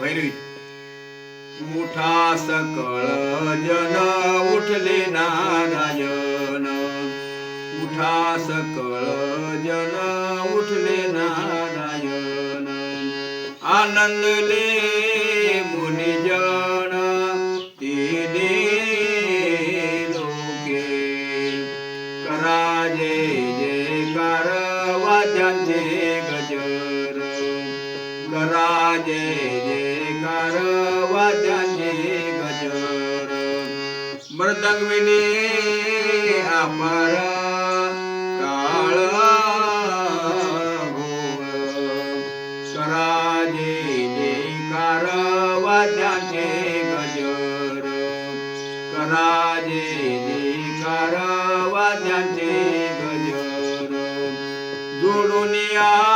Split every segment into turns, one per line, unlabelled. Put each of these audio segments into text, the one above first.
भैरवीत उठा सकळ जन उठले नारायण. उठा सकळ जन उठले नारायण. आनंदले मुनिजन ते लोके. करा जे जयकार वाद्यांचे गजर करा जय जयकार वाद्यांचे गजर. मृदंगविने अमर काळ करा जय जयकार गजर. करा जय जयकार गजर. जोडून या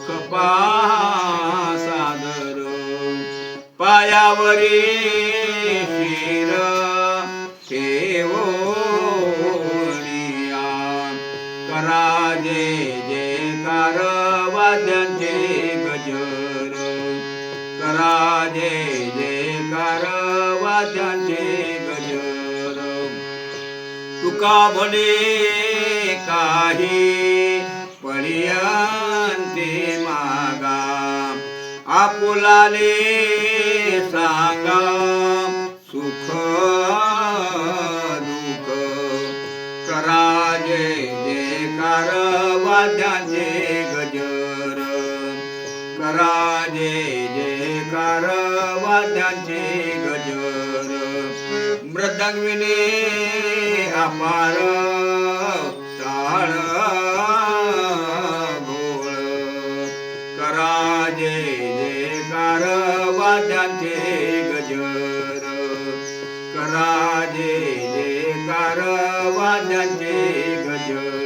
मुख पहा सादर पायावरी शिर ठेवोनिया करा जय जयकार वाद्यांचे गजर करा जय जयकार वाद्यांचे गजर तुका आपुलाले सांगा सुख दुःख करा जय जयकार वाद्यांचे गजर करा जय जयकार वाद्यांचे गजर मृदंगविने अपार ताळ गोळ कराजे जयकार वाद्यांचे गजर. कराजे जय जयकार वाद्यांचे